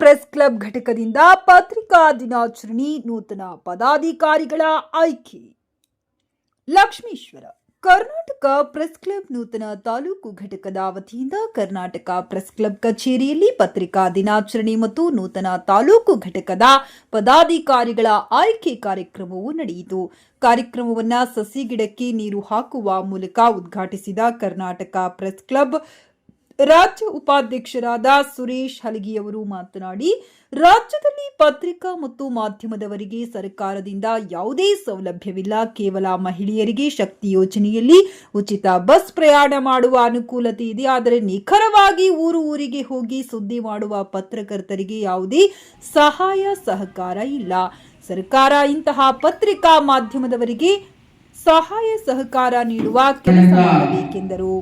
Press club ಘಟಕದಿಂದ ಪತ್ರಿಕಾ ದಿನಾಚರಣೆ ನೂತನ ಪದಾಧಿಕಾರಿಗಳ ಆಯ್ಕೆ. ಲಕ್ಷ್ಮೀಶ್ವರ, ಕರ್ನಾಟಕ ಪ್ರೆಸ್ ಕ್ಲಬ್ ನೂತನ ತಾಲೂಕು ಘಟಕದ ವತಿಯಿಂದ ಕರ್ನಾಟಕ ಪ್ರೆಸ್ ಕ್ಲಬ್ ಕಚೇರಿಯಲ್ಲಿ ಪತ್ರಿಕಾ ದಿನಾಚರಣೆ ಮತ್ತು ನೂತನ ತಾಲೂಕು ಘಟಕದ ಪದಾಧಿಕಾರಿಗಳ ಆಯ್ಕೆ ಕಾರ್ಯಕ್ರಮವು ನಡೆಯಿತು. ಕಾರ್ಯಕ್ರಮವನ್ನು ಸಸಿಗಿಡಕ್ಕೆ ನೀರು ಹಾಕುವ ಮೂಲಕ ಉದ್ಘಾಟಿಸಿದ ಕರ್ನಾಟಕ ಪ್ರೆಸ್ ಕ್ಲಬ್ ರಾಜ್ಯ ಉಪಾಧ್ಯಕ್ಷರಾದ ಸುರೇಶ್ ಹಲಗಿಯವರು ಮಾತನಾಡಿ ರಾಜ್ಯದಲ್ಲಿ ಪತ್ರಿಕಾ ಮತ್ತು ಮಾಧ್ಯಮದವರಿಗೆ ಸರ್ಕಾರದಿಂದ ಯಾವುದೇ ಸೌಲಭ್ಯವಿಲ್ಲ. ಕೇವಲ ಮಹಿಳೆಯರಿಗೆ ಶಕ್ತಿ ಯೋಜನೆಯಲ್ಲಿ ಉಚಿತ ಬಸ್ ಪ್ರಯಾಣ ಮಾಡುವ ಅನುಕೂಲತೆ ಇದೆ. ಆದರೆ ನಿಖರವಾಗಿ ಊರು ಊರಿಗೆ ಹೋಗಿ ಸುದ್ದಿ ಮಾಡುವ ಪತ್ರಕರ್ತರಿಗೆ ಯಾವುದೇ ಸಹಾಯ ಸಹಕಾರ ಇಲ್ಲ. ಸರ್ಕಾರ ಇಂತಹ ಪತ್ರಿಕಾ ಮಾಧ್ಯಮದವರಿಗೆ ಸಹಾಯ ಸಹಕಾರ ನೀಡುವ ಕೆಲಸ ಮಾಡಬೇಕೆಂದರು.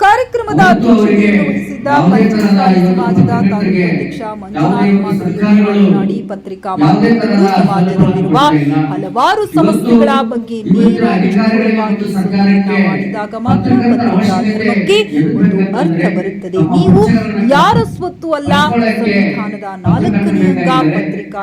ಕಾರ್ಯಕ್ರಮದ ಅಧ್ಯಕ್ಷತೆ ಪತ್ರಿಕಾ ಮಾಧ್ಯಮಗಳು ಸಮಾಜದಲ್ಲಿರುವ ಹಲವಾರು ಸಮಸ್ಯೆಗಳ ಬಗ್ಗೆ ಮಾಡಿದಾಗ ಮಾತ್ರ ಪತ್ರಿಕಾ ಬಗ್ಗೆ ಒಂದು ಅರ್ಥ ಬರುತ್ತದೆ. ನೀವು ಯಾರ ಸ್ವತ್ತು ಅಲ್ಲ? ಸಂವಿಧಾನದ ನಾಲ್ಕನೇ ಪತ್ರಿಕಾ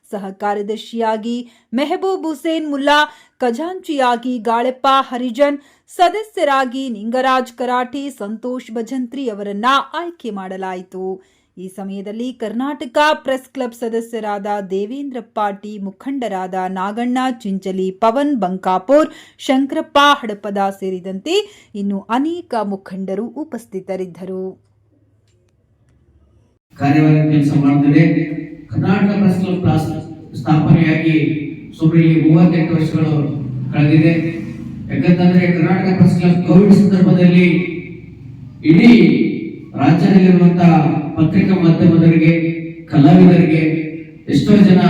ಯಾವುದೇ ಮಾಡಲಾಯಿತು. ಈ ಸಮಯದಲ್ಲಿ ಕರ್ನಾಟಕ ಪ್ರೆಸ್ ಕ್ಲಬ್ ಸದಸ್ಯರಾದ ದೇವೇಂದ್ರ ಪಾಟಿ ಮುಖಂಡರಾದ ನಾಗಣ್ಣ, ಚಿಂಚಲಿ, ಪವನ್, ಬಂಕಾಪುರ್, ಶಂಕರಪ್ಪ, ಹಡಪದ ಸೇರಿದಂತೆ ಇನ್ನು ಅನೇಕ ಮುಖಂಡರು ಉಪಸ್ಥಿತರಿದ್ದರು. ಕಾರ್ಯವಾಗಿ ಕೆಲಸ ಮಾಡ್ತಾರೆ ಕರ್ನಾಟಕ ಪ್ರೆಸ್ ಕ್ಲಬ್ ಸ್ಥಾಪನೆಯಾಗಿ ಸುಮಾರು ಮೂವತ್ತೆಂಟು ವರ್ಷಗಳು ಕಳೆದಿದೆ. ಯಾಕಂತಂದ್ರೆ ಕರ್ನಾಟಕ ಪ್ರೆಸ್ ಕ್ಲಬ್ ಕೋವಿಡ್ ಸಂದರ್ಭದಲ್ಲಿ ಇಡೀ ರಾಜ್ಯದಲ್ಲಿರುವಂತಹ ಪತ್ರಿಕಾ ಮಾಧ್ಯಮದವರಿಗೆ, ಕಲಾವಿದರಿಗೆ ಎಷ್ಟೋ ಜನ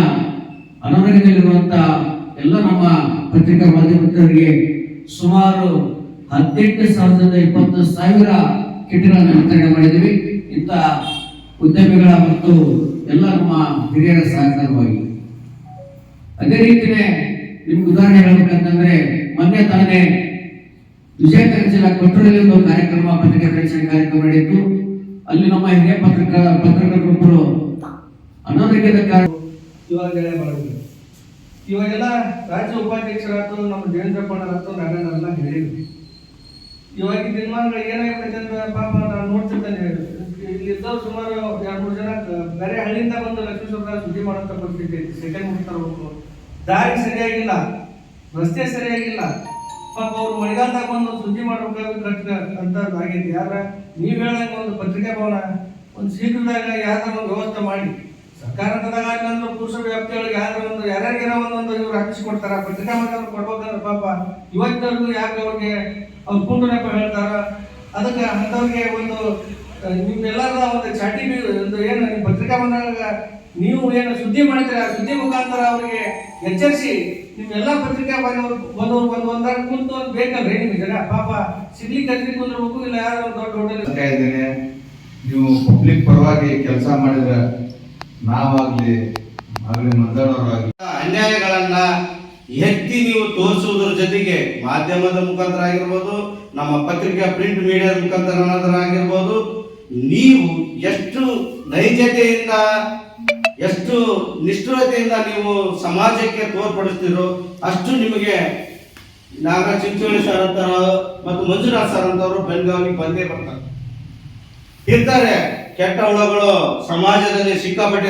ಅನಾರೋಗ್ಯದಲ್ಲಿರುವಂತಹ ಎಲ್ಲ ನಮ್ಮ ಪತ್ರಿಕಾ ಮಾಧ್ಯಮದವರಿಗೆ ಸುಮಾರು ಹದಿನೆಂಟು ಸಾವಿರದ ಇಪ್ಪತ್ತು ಸಾವಿರ ಕಿಟ್ಗಳನ್ನು ವಿತರಣೆ ಮಾಡಿದ್ದೀವಿ. ಇಂಥ ಉದ್ಯಮಿಗಳ ಮತ್ತು ಎಲ್ಲ ನಮ್ಮ ಹಿರಿಯರ ಸಹಕಾರವಾಗಿ. ಅದೇ ರೀತಿನೇ ನಿಮ್ಗೆ ಉದಾಹರಣೆ ಹೇಳ್ಬೇಕಂತಂದ್ರೆ ಮೊನ್ನೆ ತಾನೇ ವಿಜಯನಗರ ಜಿಲ್ಲಾ ಕೊಟ್ಟೂರಲ್ಲಿ ಒಂದು ಕಾರ್ಯಕ್ರಮ, ಪತ್ರಿಕಾ ಪ್ರದರ್ಶನ ಕಾರ್ಯಕ್ರಮ ನಡೆಯಿತು. ಅಲ್ಲಿ ನಮ್ಮ ಹಿರಿಯ ಪತ್ರಿಕಾ ಪತ್ರಕರ್ತರೊಬ್ಬರು ಅನಾರೋಗ್ಯದ ಕಾರಣ ಇವಾಗ ಮಾಡಿದ್ರು ಇವಾಗೆಲ್ಲ ರಾಜ್ಯ ಉಪಾಧ್ಯಕ್ಷರಾಯ್ತು ನಮ್ಮ ದೇವೇಂದ್ರಪ್ಪಣ್ಣರಾಯ್ತು ಅಂತ ಹೇಳಿದ್ವಿ ಇವಾಗ ದಿನಮಾನಗಳು ಏನಾಗ್ತೈತೆ ಅಂದ್ರೆ ಪಾಪ ನಾನು ನೋಡ್ತಿರ್ತೇನೆ ಇಲ್ಲಿದ್ದವ್ರು ಸುಮಾರು ಎರಡು ಮೂರು ಜನ, ಬೇರೆ ಹಳ್ಳಿಯಿಂದ ಬಂದು ಲಕ್ಷ್ಮೀಶ್ವರ ಸುದ್ದಿ ಮಾಡೋಂಥ ಪರಿಸ್ಥಿತಿ ಐತಿ. ಸೆಕೆಂಡ್ ಮುಗಿಸ್ತಾರೆ ಹೋಗ್ಬೇಕು ದಾರಿ ಸರಿಯಾಗಿಲ್ಲ, ರಸ್ತೆ ಸರಿಯಾಗಿಲ್ಲ. ಪಾಪ ಅವ್ರು ಮಳೆಗಾಲದಾಗ ಬಂದು ಸುದ್ದಿ ಮಾಡ್ಬೇಕಾದ್ರೆ ಕಟ್ಟ ಆಗೈತಿ ಯಾರ ನೀವ್ ಹೇಳಂಗ ಒಂದು ಪತ್ರಿಕಾ ಭವನ, ಒಂದು ಶೀಘ್ರದಾಗ ಯಾವ್ದಾರ ಒಂದು ವ್ಯವಸ್ಥೆ ಮಾಡಿ. ಸರ್ಕಾರದಾಗ ಅಂದ್ರೆ ಪುರುಷ ವ್ಯಾಪ್ತಿಯೊಳಗೆ ಯಾರು ಒಂದು ಯಾರ್ಯಾರಿಗಾರ ಒಂದೊಂದು ಇವ್ರು ಹಾಕಿಸ್ಕೊಡ್ತಾರ ಪತ್ರಿಕಾ ಮಾಧ್ಯಮ ಕೊಡ್ಬೇಕಂದ್ರೆ ಪಾಪ ಇವತ್ತವರೆಗೂ ಯಾಕೆ ಅವ್ರಿಗೆ ಅವ್ರು ಕುಂಡು ನೆಪ ಹೇಳ್ತಾರ? ಅದಕ್ಕೆ ಅಂಥವ್ರಿಗೆ ಒಂದು ನಿಮ್ಮೆಲ್ಲರ ಒಂದು ಚಾಟಿ ಒಂದು ಏನು, ಪತ್ರಿಕಾ ಬಂದಾಗ ನೀವು ಏನು ಸುದ್ದಿ ಮಾಡಿದ್ರೆ ಆ ಸುದ್ದಿ ಮುಖಾಂತರ ಅವರಿಗೆ ಎಚ್ಚರಿಸಿ ನಿಮ್ಮೆಲ್ಲ ಪತ್ರಿಕಾ ಬಂದವರು ಬಂದವರು ಒಂದು ಒಂದಾಗ ಕುಂತು ಒಂದು ಬೇಕಲ್ರಿ ನಿಮಗೆ ಜನ? ಪಾಪ ಸಿಗ್ಲಿಕ್ಕೆ ಅದ್ರಿ ಕುಂದ್ರಬೇಕು ಇಲ್ಲ ಯಾರು ದೊಡ್ಡ ಹೋಟೆಲ್ ಇದ್ದೇನೆ. ನೀವು ಪಬ್ಲಿಕ್ ಪರವಾಗಿ ಕೆಲಸ ಮಾಡಿದ್ರೆ ನಾವಾಗ್ಲಿ ಆಗಲಿ ಮಂದಳವರಾಗ್ಲಿ ಅನ್ಯಾಯಗಳನ್ನ ಎತ್ತಿ ನೀವು ತೋರಿಸುವುದರ ಜೊತೆಗೆ ಮಾಧ್ಯಮದ ಮುಖಾಂತರ ಆಗಿರ್ಬೋದು ನಮ್ಮ ಪತ್ರಿಕಾ ಪ್ರಿಂಟ್ ಮೀಡಿಯಾದ ಮುಖಾಂತರ ಆಗಿರ್ಬೋದು ನೀವು ಎಷ್ಟು ನೈಜತೆಯಿಂದ ಎಷ್ಟು ನಿಷ್ಠುರತೆಯಿಂದ ನೀವು ಸಮಾಜಕ್ಕೆ ತೋರ್ಪಡಿಸ್ತೀರೋ ಅಷ್ಟು ನಿಮಗೆ ನಾಗ ಚಿಂಚೋಳಿ ಸರ್ ಅಂತ ಮತ್ತು ಮಂಜುನಾಥ್ ಸರ್ ಅಂತವರು ಬೆಳಗಾವಿಗೆ ಬಂದೇ ಬರ್ತಾರೆ. ಇರ್ತಾರೆ ಕೆಟ್ಟ ಹುಳಗಳು ಸಮಾಜದಲ್ಲಿ ಸಿಕ್ಕಾಪಟ್ಟೆ